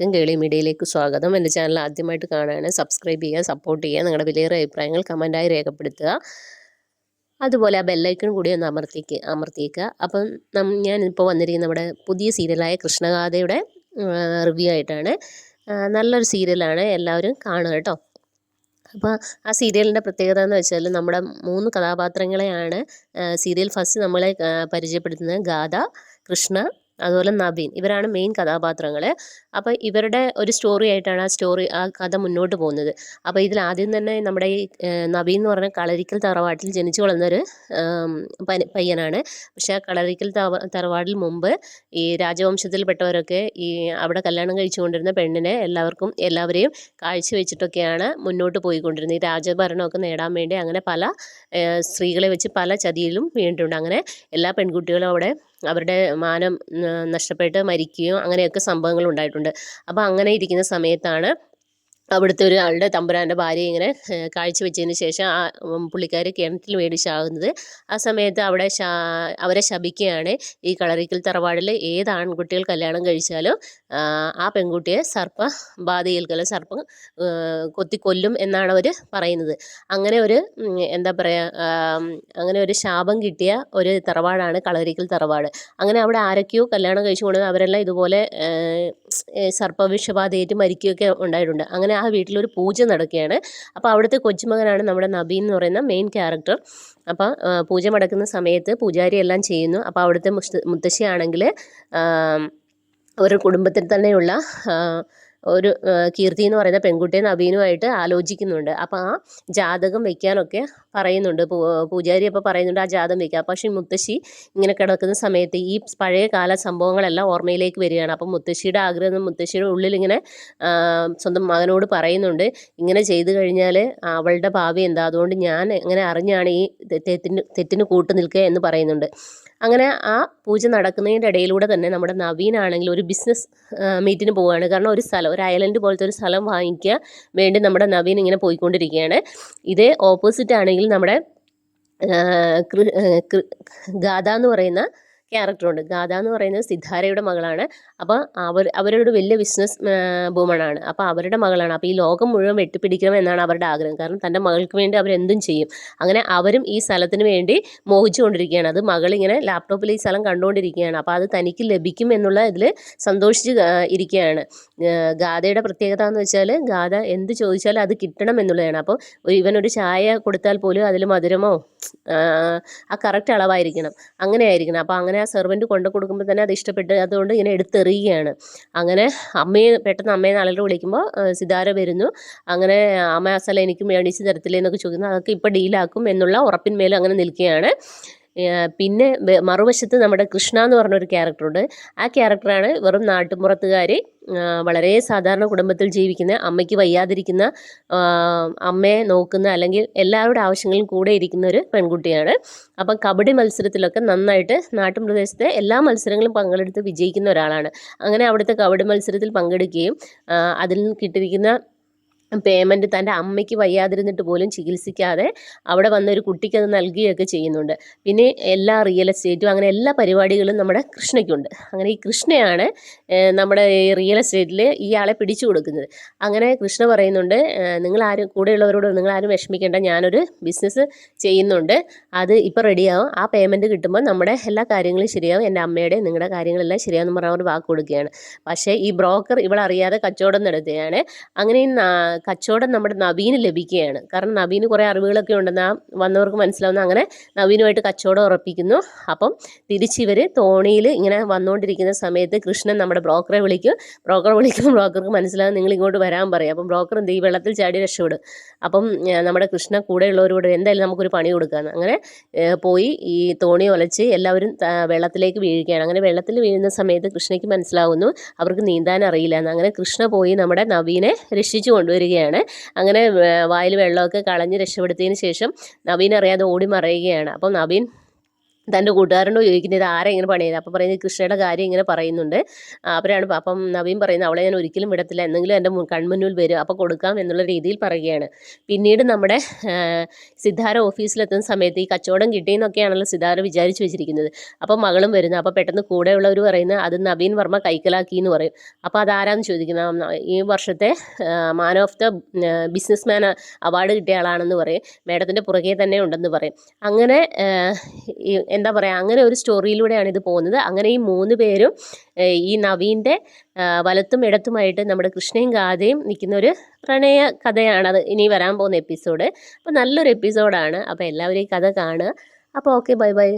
എല്ലാവർക്കും കേളി മീഡിയയിലേക്ക് സ്വാഗതം. എന്റെ ചാനൽ ആദ്യമായിട്ട് കാണുകയാണ് സബ്സ്ക്രൈബ് ചെയ്യുക സപ്പോർട്ട് ചെയ്യുക നിങ്ങളുടെ വിലയേറെ അഭിപ്രായങ്ങൾ കമന്റായി രേഖപ്പെടുത്തുക. അതുപോലെ ആ ബെല്ലൈക്കൺ കൂടി ഒന്ന് അമർത്തിക്ക് അമർത്തിയേക്കുക. അപ്പം നം ഞാനിപ്പോൾ വന്നിരിക്കുന്ന നമ്മുടെ പുതിയ സീരിയലായ കൃഷ്ണഗാഥയുടെ റിവ്യൂ ആയിട്ടാണ്. നല്ലൊരു സീരിയലാണ് എല്ലാവരും കാണുക കേട്ടോ. അപ്പോൾ ആ സീരിയലിന്റെ പ്രത്യേകത എന്ന് വെച്ചാൽ നമ്മുടെ മൂന്ന് കഥാപാത്രങ്ങളെയാണ് സീരിയൽ ഫസ്റ്റ് നമ്മളെ പരിചയപ്പെടുത്തുന്നത്. ഗാഥ കൃഷ്ണ അതുപോലെ നവീൻ ഇവരാണ് മെയിൻ കഥാപാത്രങ്ങൾ അപ്പോൾ ഇവരുടെ ഒരു സ്റ്റോറി ആയിട്ടാണ് ആ സ്റ്റോറി ആ കഥ മുന്നോട്ട് പോകുന്നത്. അപ്പോൾ ഇതിൽ ആദ്യം തന്നെ നമ്മുടെ ഈ നവീൻ എന്ന് പറഞ്ഞ കളരിക്കൽ തറവാട്ടിൽ ജനിച്ചു വളർന്നൊരു പയ്യനാണ്. പക്ഷേ ആ കളരിക്കൽ തറ- തറവാടിൽ മുമ്പ് ഈ രാജവംശത്തിൽപ്പെട്ടവരൊക്കെ ഈ അവിടെ കല്യാണം കഴിച്ചുകൊണ്ടിരുന്ന പെണ്ണിനെ എല്ലാവർക്കും എല്ലാവരെയും കാഴ്ചവെച്ചിട്ടൊക്കെയാണ് മുന്നോട്ട് പോയിക്കൊണ്ടിരുന്നത്. ഈ രാജഭരണമൊക്കെ നേടാൻ വേണ്ടി അങ്ങനെ പല സ്ത്രീകളെ വെച്ച് പല ചതിയിലും വീണിട്ടുണ്ട്. അങ്ങനെ എല്ലാ പെൺകുട്ടികളും അവിടെ അവരുടെ മാനം നഷ്ടപ്പെട്ട് മരിക്കുകയോ അങ്ങനെയൊക്കെ സംഭവങ്ങൾ ഉണ്ടായിട്ടുണ്ട്. അപ്പോൾ അങ്ങനെ ഇരിക്കുന്ന സമയത്താണ് അവിടുത്തെ ഒരാളുടെ തമ്പുരാന്റെ ഭാര്യ ഇങ്ങനെ കാഴ്ചവെച്ചതിന് കാഴ്ച ശേഷം ആ പുള്ളിക്കാർ കിണറ്റിൽ വേണ്ടി ചാകുന്നത് ആ സമയത്ത് അവിടെ അവരെ ശപിക്കുകയാണ്. ഈ കളറിക്കൽ തറവാടിൽ ഏത് ആൺകുട്ടികൾ കല്യാണം കഴിച്ചാലും ആ, പെൺകുട്ടിയെ സർപ്പ ബാധയേൽക്കല സർപ്പം കൊത്തിക്കൊല്ലും എന്നാണ് അവർ പറയുന്നത്. അങ്ങനെ ഒരു എന്താ പറയുക അങ്ങനെ ഒരു ശാപം കിട്ടിയ ഒരു തറവാടാണ് കളരിക്കൽ തറവാട്. അങ്ങനെ അവിടെ ആരൊക്കെയോ കല്യാണം കഴിച്ചു കൊണ്ടുവന്ന് അവരെല്ലാം ഇതുപോലെ സർപ്പവിഷബാധയേറ്റ് മരിക്കുകയൊക്കെ ഉണ്ടായിട്ടുണ്ട്. അങ്ങനെ ആ വീട്ടിലൊരു പൂജ നടക്കുകയാണ്. അപ്പോൾ അവിടുത്തെ കൊച്ചുമകനാണ് നമ്മുടെ നബി എന്ന് പറയുന്ന മെയിൻ ക്യാരക്ടർ അപ്പോൾ പൂജ നടക്കുന്ന സമയത്ത് പൂജാരി എല്ലാം ചെയ്യുന്നു. അപ്പോൾ അവിടുത്തെ മുത്തശ്ശിയാണെങ്കിൽ ഒരു കുടുംബത്തിൽ തന്നെയുള്ള ഒരു കീർത്തി എന്ന് പറയുന്ന പെൺകുട്ടിയെ നവീനുമായിട്ട് ആലോചിക്കുന്നുണ്ട്. അപ്പോൾ ആ ജാതകം വെക്കാനൊക്കെ പറയുന്നുണ്ട്. പൂജാരി അപ്പോൾ പറയുന്നുണ്ട് ആ ജാതകം വെക്കാം. പക്ഷേ മുത്തശ്ശി ഇങ്ങനെ കിടക്കുന്ന സമയത്ത് ഈ പഴയ കാല സംഭവങ്ങളെല്ലാം ഓർമ്മയിലേക്ക് വരികയാണ്. അപ്പം മുത്തശ്ശിയുടെ ആഗ്രഹം മുത്തശ്ശിയുടെ ഉള്ളിൽ ഇങ്ങനെ സ്വന്തം മകനോട് പറയുന്നുണ്ട്. ഇങ്ങനെ ചെയ്തു കഴിഞ്ഞാൽ അവളുടെ ഭാവി എന്താ? അതുകൊണ്ട് ഞാൻ എങ്ങനെ അറിഞ്ഞാണ് ഈ തെറ്റിന് തെറ്റിന് കൂട്ടു നിൽക്കുക എന്ന് പറയുന്നുണ്ട്. അങ്ങനെ ആ പൂജ നടക്കുന്നതിന്റെ ഇടയിലൂടെ തന്നെ നമ്മുടെ നവീനാണെങ്കിൽ ഒരു ബിസിനസ് മീറ്റിന് പോവുകയാണ്. കാരണം ഒരു സ്ഥലം ഒരു ഐലൻഡ് പോലത്തെ ഒരു സ്ഥലം വാങ്ങിക്കുക വേണ്ടി നമ്മുടെ നവീൻ ഇങ്ങനെ പോയിക്കൊണ്ടിരിക്കുകയാണ്. ഇതേ ഓപ്പോസിറ്റ് ആണെങ്കിൽ നമ്മുടെ ഗാഥ എന്ന് പറയുന്ന ക്യാരക്ടറുണ്ട് ഗാഥ എന്ന് പറയുന്നത് സിദ്ധാരയുടെ മകളാണ്. അപ്പോൾ അവർ അവരൊരു വലിയ ബിസിനസ് വുമണാണ് അപ്പോൾ അവരുടെ മകളാണ്. അപ്പോൾ ഈ ലോകം മുഴുവൻ വെട്ടിപ്പിടിക്കണം എന്നാണ് അവരുടെ ആഗ്രഹം. കാരണം തന്റെ മകൾക്ക് വേണ്ടി അവരെന്തും ചെയ്യും. അങ്ങനെ അവരും ഈ സ്ഥലത്തിന് വേണ്ടി മോഹിച്ചുകൊണ്ടിരിക്കുകയാണ്. അത് മകളിങ്ങനെ ലാപ്ടോപ്പിൽ ഈ സ്ഥലം കണ്ടുകൊണ്ടിരിക്കുകയാണ്. അപ്പോൾ അത് തനിക്ക് ലഭിക്കും എന്നുള്ള ഇതിൽ സന്തോഷിച്ച് ഇരിക്കുകയാണ്. ഗാഥയുടെ പ്രത്യേകത എന്ന് വെച്ചാൽ ഗാഥ എന്ത് ചോദിച്ചാലും അത് കിട്ടണം എന്നുള്ളതാണ്. അപ്പോൾ ഇവനൊരു ചായ കൊടുത്താൽ പോലും അതിൽ മധുരമോ ആ കറക്റ്റ് അളവായിരിക്കണം. അങ്ങനെ ആയിരിക്കണം അപ്പോൾ അങ്ങനെ ആ സെർവന്റ് കൊണ്ടു കൊടുക്കുമ്പോൾ തന്നെ അത് ഇഷ്ടപ്പെട്ട് അതുകൊണ്ട് ഇങ്ങനെ എടുത്തെറിയുകയാണ്. അങ്ങനെ അമ്മയെ പെട്ടെന്ന് അമ്മയെ നാളെ വിളിക്കുമ്പോൾ സിതാര വരുന്നു. അങ്ങനെ അമ്മ അസല എനിക്ക് മേടിച്ച് തരത്തില്ലേ എന്നൊക്കെ ചോദിക്കുന്നു. അതൊക്കെ ഇപ്പോൾ ഡീലാക്കും എന്നുള്ള ഉറപ്പിന്മേൽ അങ്ങനെ നിൽക്കുകയാണ്. പിന്നെ മറുവശത്ത് നമ്മുടെ കൃഷ്ണ എന്ന് പറഞ്ഞൊരു ക്യാരക്ടറുണ്ട്. ആ ക്യാരക്ടറാണ് വെറും നാട്ടുമ്പുറത്തുകാർ വളരെ സാധാരണ കുടുംബത്തിൽ ജീവിക്കുന്ന അമ്മയ്ക്ക് വയ്യാതിരിക്കുന്ന അമ്മയെ നോക്കുന്ന അല്ലെങ്കിൽ എല്ലാവരുടെ ആവശ്യങ്ങളും കൂടെ ഇരിക്കുന്ന ഒരു പെൺകുട്ടിയാണ്. അപ്പം കബഡി മത്സരത്തിലൊക്കെ നന്നായിട്ട് നാട്ടുപ്രദേശത്തെ എല്ലാ മത്സരങ്ങളും പങ്കെടുത്ത് വിജയിക്കുന്ന ഒരാളാണ്. അങ്ങനെ അവിടുത്തെ കബഡി മത്സരത്തിൽ പങ്കെടുക്കുകയും അതിൽ കിട്ടിയിരിക്കുന്ന പേയ്മെന്റ് തന്റെ അമ്മയ്ക്ക് വയ്യാതിരുന്നിട്ട് പോലും ചികിത്സിക്കാതെ അവിടെ വന്ന ഒരു കുട്ടിക്ക് അത് നൽകുകയൊക്കെ ചെയ്യുന്നുണ്ട്. പിന്നെ എല്ലാ റിയൽ എസ്റ്റേറ്റും അങ്ങനെ എല്ലാ പരിപാടികളും നമ്മുടെ കൃഷ്ണയ്ക്കുണ്ട്. അങ്ങനെ ഈ കൃഷ്ണയാണ് നമ്മുടെ ഈ റിയൽ എസ്റ്റേറ്റിൽ ഇയാളെ പിടിച്ചു കൊടുക്കുന്നത്. അങ്ങനെ കൃഷ്ണ പറയുന്നുണ്ട് നിങ്ങൾ ആരും കൂടെയുള്ളവരോട് നിങ്ങൾ ആരും വിഷമിക്കേണ്ട ഞാനൊരു ബിസിനസ് ചെയ്യുന്നുണ്ട്. അത് ഇപ്പോൾ റെഡിയാവും ആ പേയ്മെന്റ് കിട്ടുമ്പോൾ നമ്മുടെ എല്ലാ കാര്യങ്ങളും ശരിയാവും. എന്റെ അമ്മയുടെ നിങ്ങളുടെ കാര്യങ്ങളെല്ലാം ശരിയാവുമെന്ന് പറഞ്ഞ ഒരു വാക്ക് കൊടുക്കുകയാണ്. പക്ഷേ ഈ ബ്രോക്കർ ഇവളറിയാതെ കച്ചവടം നടത്തുകയാണ്. അങ്ങനെ കച്ചവടം നമ്മുടെ നവീന് ലഭിക്കുകയാണ്. കാരണം നവീന് കുറേ അറിവുകളൊക്കെ ഉണ്ടെന്ന് ആ വന്നവർക്ക് മനസ്സിലാവുന്ന അങ്ങനെ നവീനുമായിട്ട് കച്ചവടം ഉറപ്പിക്കുന്നു. അപ്പം തിരിച്ചിവർ തോണിയിൽ ഇങ്ങനെ വന്നുകൊണ്ടിരിക്കുന്ന സമയത്ത് കൃഷ്ണൻ നമ്മുടെ ബ്രോക്കറെ വിളിക്കും. ബ്രോക്കറെ വിളിക്കുമ്പോൾ ബ്രോക്കർക്ക് മനസ്സിലാകും നിങ്ങൾ ഇങ്ങോട്ട് വരാൻ പറയും. അപ്പം ബ്രോക്കർ എന്ത് ഈ വെള്ളത്തിൽ ചാടി രക്ഷപ്പെടും. അപ്പം നമ്മുടെ കൃഷ്ണ കൂടെയുള്ളവരോട് എന്തായാലും നമുക്കൊരു പണി കൊടുക്കാമെന്ന് അങ്ങനെ പോയി ഈ തോണി ഒലച്ച് എല്ലാവരും വെള്ളത്തിലേക്ക് വീഴുകയാണ്. അങ്ങനെ വെള്ളത്തിൽ വീഴുന്ന സമയത്ത് കൃഷ്ണയ്ക്ക് മനസ്സിലാവുന്നു അവർക്ക് നീന്താൻ അറിയില്ല അങ്ങനെ കൃഷ്ണ പോയി നമ്മുടെ നവീനെ രക്ഷിച്ചു കൊണ്ടുവരികയാണ്. അങ്ങനെ വായിൽ വെള്ളമൊക്കെ കളഞ്ഞ് രക്ഷപ്പെടുത്തിയതിന് ശേഷം നവീൻ അറിയാതെ ഓടി മറയുകയാണ്. അപ്പം നവീൻ തന്റെ കൂട്ടുകാരനോട് ചോദിക്കുന്നത് ആരാ ഇങ്ങനെ പണിയത് അപ്പം പറയുന്നത് കൃഷ്ണയുടെ കാര്യം ഇങ്ങനെ പറയുന്നുണ്ട്. അവരാണ് അപ്പം നവീൻ പറയുന്നത് അവളെ ഞാൻ ഒരിക്കലും വിടത്തില്ല എന്തെങ്കിലും എന്റെ കൺമുന്നിൽ വരും അപ്പോൾ കൊടുക്കാം എന്നുള്ള രീതിയിൽ പറയുകയാണ്. പിന്നീട് നമ്മുടെ സിദ്ധാര ഓഫീസിലെത്തുന്ന സമയത്ത് ഈ കച്ചവടം കിട്ടിയെന്നൊക്കെയാണല്ലോ സിദ്ധാര വിചാരിച്ചു വെച്ചിരിക്കുന്നത്. അപ്പോൾ മകളും വരുന്നത് അപ്പോൾ പെട്ടെന്ന് കൂടെയുള്ളവർ പറയുന്നത് അത് നവീൻ വർമ്മ കൈക്കലാക്കി എന്ന് പറയും. അപ്പോൾ അതാരാന്ന് ചോദിക്കുന്നത് ഈ വർഷത്തെ man of the business man award കിട്ടിയ ആളാണെന്ന് പറയും മേഡത്തിന്റെ പുറകെ തന്നെ ഉണ്ടെന്ന് പറയും. അങ്ങനെ എന്താ പറയുക അങ്ങനെ ഒരു സ്റ്റോറിയിലൂടെയാണ് ഇത് പോകുന്നത്. അങ്ങനെ ഈ മൂന്ന് പേരും ഈ നവീന്റെ വലത്തും ഇടത്തുമായിട്ട് നമ്മുടെ കൃഷ്ണയും ഗാഥയും നിൽക്കുന്ന ഒരു പ്രണയ കഥയാണ് അത് ഇനി വരാൻ പോകുന്ന എപ്പിസോഡ്. അപ്പോൾ നല്ലൊരു എപ്പിസോഡാണ്. അപ്പോൾ എല്ലാവരും ഈ കഥ കാണുക. അപ്പോൾ ഓക്കെ ബൈ ബൈ.